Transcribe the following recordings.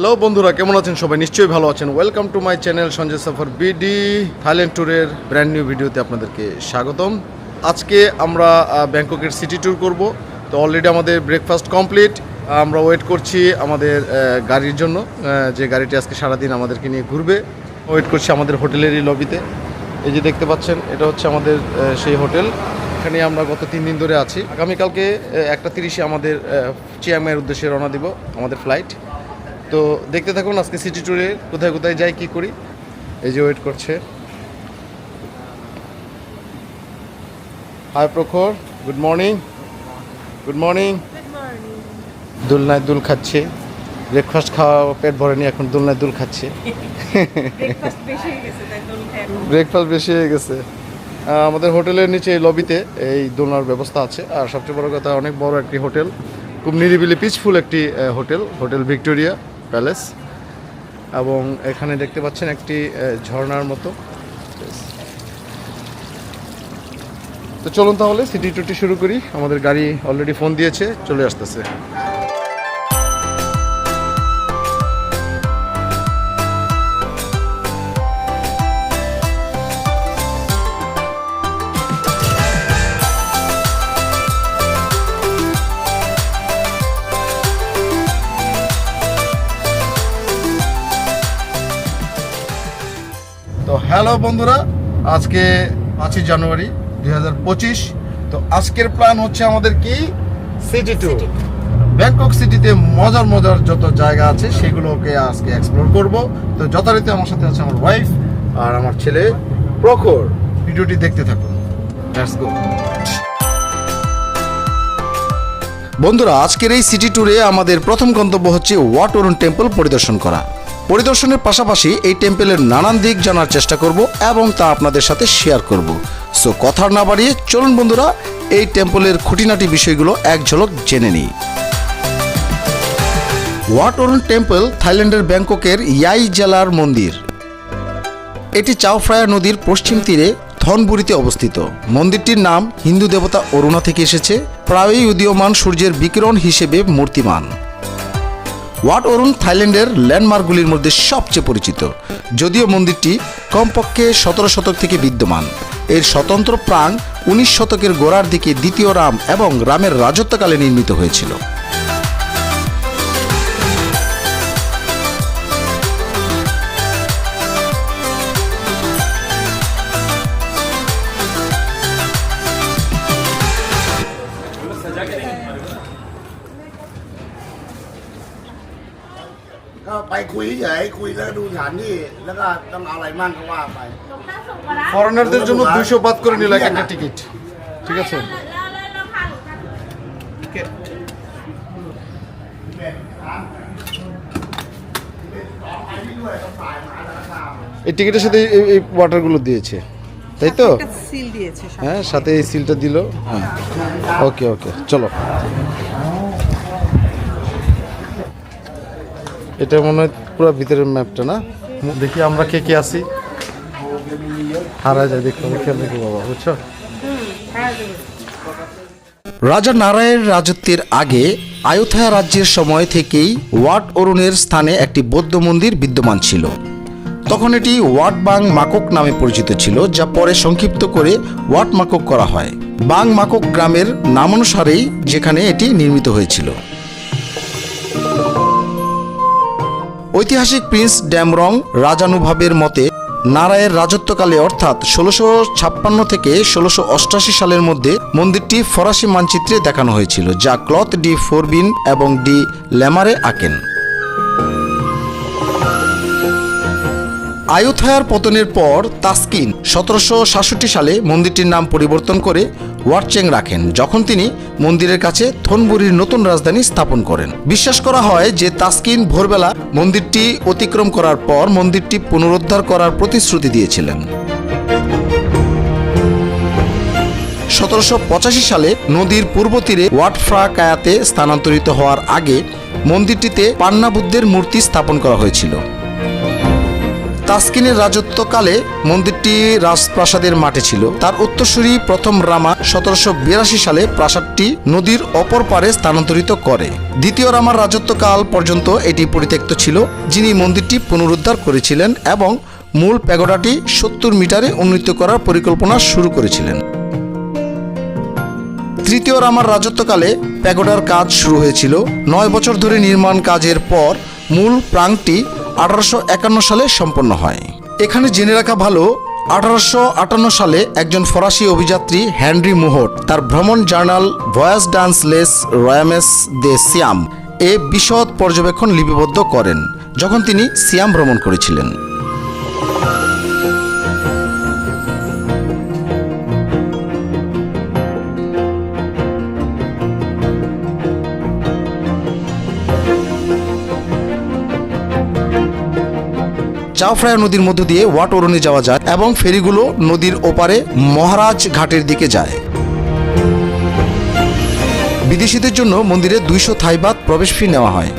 Hello বন্ধুরা, কেমন আছেন সবাই? নিশ্চয়ই ভালো আছেন। Welcome to my channel Sanjay Safar BD Thailand ট্যুরের ব্র্যান্ড নিউ ভিডিওতে আপনাদেরকে স্বাগতম। আজকে আমরা ব্যাংককের সিটি ট্যুর করব। তো অলরেডি আমাদের ব্রেকফাস্ট কমপ্লিট আমরা ওয়েট করছি আমাদের গাড়ির জন্য। যে গাড়িটি আজকে সারাদিন আমাদেরকে নিয়ে ঘুরবে ওয়েট করছি আমাদের হোটেলেরই লবিতে এই যে দেখতে পাচ্ছেন, এটা হচ্ছে আমাদের সেই হোটেল। এখানে আমরা গত তিন দিন ধরে আছি। আগামীকালকে একটা তিরিশে আমাদের চিয়াংমাইয়ের উদ্দেশ্যে রওনা দিব, আমাদের ফ্লাইট তো দেখতে থাকুন আজকে সিটি ট্যুরে কোথায় কোথায় যাই কি করি। এই যে ওয়েট করছে। Hi Prokhor good morning. Good morning. দুলনায় দুল খাচ্ছে। ব্রেকফাস্ট খাওয়া পেট ভরেনি এখন দুলনায় দুল খাচ্ছে। ব্রেকফাস্ট বেশি হয়ে গেছে আমাদের হোটেলের নিচে এই লবিতে এই দোলনার ব্যবস্থা আছে। আর সবচেয়ে বড় কথা অনেক বড় একটি হোটেল খুব নিরিবিলি পিসফুল একটি হোটেল হোটেল ভিক্টোরিয়া। প্যালেস এবং এখানে দেখতে পাচ্ছেন একটি ঝর্নার মতো। তো চলুন তাহলে, সিটি টুটি শুরু করি। আমাদের গাড়ি অলরেডি ফোন দিয়েছে, চলে আসতেছে। তো হ্যালো বন্ধুরা আজকে পাঁচই জানুয়ারি দু হাজার পঁচিশ। তো আজকের প্ল্যান হচ্ছে আমাদের কি? সিটি ট্যুর ব্যাংকক সিটিতে মজার মজার যত জায়গা আছে সেগুলোকে আজকে এক্সপ্লোর করব। তো যথারীতি আমার সাথে আছে আমার ওয়াইফ আর আমার ছেলে প্রখর। ভিডিওটি দেখতে থাকুন। লেটস গো বন্ধুরা আজকের এই সিটি ট্যুরে আমাদের প্রথম গন্তব্য হচ্ছে ওয়াট অরুণ টেম্পল পরিদর্শন করা। পরিদর্শনের পাশাপাশি এই টেম্পলের নানান দিক জানার চেষ্টা করব এবং তা আপনাদের সাথে শেয়ার করব। সো কথা না বাড়িয়ে চলুন বন্ধুরা, এই টেম্পলের খুঁটিনাটি বিষয়গুলো এক ঝলক জেনে নিই। ওয়াট অরুণ টেম্পল থাইল্যান্ডের ব্যাংককের ইয়াই জেলার মন্দির। এটি চাওফ্রায়া নদীর পশ্চিম তীরে থনবুরিতে অবস্থিত। মন্দিরটির নাম হিন্দু দেবতা অরুণা থেকে এসেছে, প্রায়ই উদীয়মান সূর্যের বিকিরণ হিসেবে মূর্তিমান। ওয়াট অরুণ থাইল্যান্ডের ল্যান্ডমার্কগুলির মধ্যে সবচেয়ে পরিচিত। যদিও মন্দিরটি কমপক্ষে সতেরো শতক থেকে বিদ্যমান। এর স্বতন্ত্র প্রাণ উনিশ শতকের গোড়ার দিকে দ্বিতীয় রাম এবং রামের রাজত্বকালে নির্মিত হয়েছিল। ก็ไปคุยเฉยๆคุยแล้วก็ดูสถานที่ แล้วก็ต้องเอาอะไรมั่งก็ว่าไป ফরেনারদের জন্য দুশো বাদ করে নিল এক একটা টিকিট ঠিক আছে এই টিকিটের সাথে এই- এই ওয়াটারগুলো দিয়েছে তাই তো একটা সিল দিয়েছে সব। হ্যাঁ সাথে এই সিলটা দিল হ্যাঁ ওকে ওকে চলো এটা মনে হয় পুরো ভিতরের ম্যাপটা, না? দেখি আমরা কে কে আসি হারা যায়, দেখো খেয়াল রেখো বাবা, বুঝছ? রাজা নারায়ণের রাজত্বের আগে আয়োথা রাজ্যের সময় থেকেই ওয়াট অরুণের স্থানে একটি বৌদ্ধ মন্দির বিদ্যমান ছিল। তখন এটি ওয়াট বাং মাকক নামে পরিচিত ছিল, যা পরে সংক্ষিপ্ত করে ওয়াট মাকক করা হয়। বাং মাকক গ্রামের নামানুসারেই যেখানে এটি নির্মিত হয়েছিল। ঐতিহাসিক প্রিন্স ড্যামরং রাজানুভাবের মতে, নারায়ের রাজত্বকালে অর্থাৎ ষোলোশো ছাপ্পান্ন থেকে ষোলোশো অষ্টাশি সালের মধ্যে মন্দিরটি ফরাসি মানচিত্রে দেখানো হয়েছিল, যা ক্লথ ডি ফোরবিন এবং ডি ল্যামারে আঁকেন। আয়ুথায়ার পতনের পর তাস্কিন সতেরোশো সাতষট্টি সালে মন্দিরটির নাম পরিবর্তন করে ওয়ারচেং রাখেন, যখন তিনি মন্দিরের কাছে থনবুরির নতুন রাজধানী স্থাপন করেন। বিশ্বাস করা হয় যে তাস্কিন ভোরবেলা মন্দিরটি অতিক্রম করার পর মন্দিরটি পুনরুদ্ধার করার প্রতিশ্রুতি দিয়েছিলেন। সতেরোশো পঁচাশি সালে নদীর পূর্ব তীরে ওয়াটফ্রা কায়াতে স্থানান্তরিত হওয়ার আগে মন্দিরটিতে পান্না বুদ্ধের মূর্তি স্থাপন করা হয়েছিল। তাসকিনের রাজত্বকালে মন্দিরটি রাজপ্রাসাদের মাঠে ছিল। তার উত্তরসূরি প্রথম রামা সতেরোশো বিরাশি সালে প্রাসাদটি নদীর অপর পারে স্থানান্তরিত করে। দ্বিতীয় রামার রাজত্বকাল পর্যন্ত এটি পরিত্যক্ত ছিল, যিনি মন্দিরটি পুনরুদ্ধার করেছিলেন এবং মূল প্যাগোডাটি সত্তর মিটারে উন্নীত করার পরিকল্পনা শুরু করেছিলেন। তৃতীয় রামার রাজত্বকালে প্যাগোডার কাজ শুরু হয়েছিল। নয় বছর ধরে নির্মাণ কাজের পর মূল প্রাংটি আঠারোশো একান্ন সালে সম্পন্ন হয়। এখানে জেনে রাখা ভালো, আঠারোশো আটান্ন সালে একজন ফরাসি অভিযাত্রী হ্যানরি মোহট, তার ভ্রমণ জার্নাল ভয়াস ডান্স লেস রয়ামেস দে সিয়াম এ বিশদ পর্যবেক্ষণ লিপিবদ্ধ করেন, যখন তিনি সিয়াম ভ্রমণ করেছিলেন। চাওফ্রায়া নদীর মধ্য দিয়ে ওয়াট ওরনে যাওয়া যায় এবং ফেরিগুলো নদীর ওপারে মহারাজ ঘাটের দিকে যায়। বিদেশিদের জন্য মন্দিরে দুইশো থাইবাত প্রবেশ ফি নেওয়া হয়।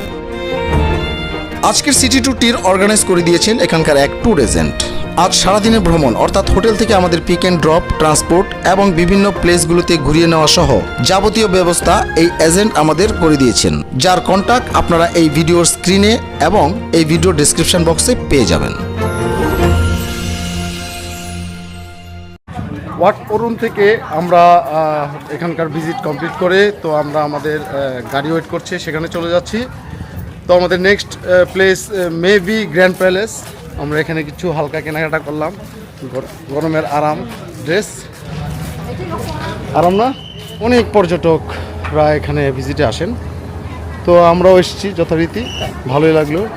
আজকের সিটি ট্যুরটির অর্গানাইজ করে দিয়েছেন এখানকার এক ট্যুর এজেন্ট আজ সারাদিনের ভ্রমণ, অর্থাৎ হোটেল থেকে আমাদের পিক অ্যান্ড ড্রপ ট্রান্সপোর্ট এবং বিভিন্ন প্লেসগুলোতে ঘুরিয়ে নেওয়া সহ যাবতীয় ব্যবস্থা এই এজেন্ট আমাদের করে দিয়েছেন। যার কন্ট্যাক্ট আপনারা এই ভিডিওর স্ক্রিনে এবং এই ভিডিও ডেসক্রিপশন বক্সে পেয়ে যাবেন। ওয়াট অরুণ থেকে আমরা এখানকার ভিজিট কমপ্লিট করে, তো আমরা আমাদের গাড়ি ওয়েট করছে, সেখানে চলে যাচ্ছি। তো আমাদের next place may be grand palace আমরা এখানে কিছু হালকা কেনাকাটা করলাম। গর- গরমের আরাম। ড্রেস আরাম না? অনেক পর্যটকরা এখানে ভিজিটে আসেন। তো আমরাও এসেছি যথারীতি। ভালোই লাগল।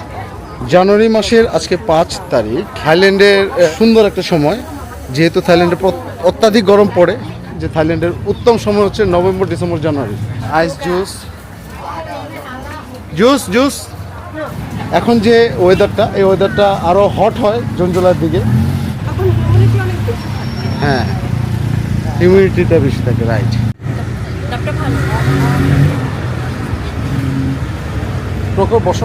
জানুয়ারি মাসের আজকে পাঁচ তারিখ। থাইল্যান্ডের সুন্দর একটা সময়। যেহেতু থাইল্যান্ডে অত্যাধিক গরম পড়ে যে থাইল্যান্ডের উত্তম সময় হচ্ছে November December January. Ice juice juice juice এখন যে ওয়েদারটা এই ওয়েদারটা আরও হট হয় জঞ্জলার জুলাইয়ের দিকে। হ্যাঁ হিউমিডিটিটা বেশি থাকে রাইট প্রকোপ ভালো। প্রখর বসো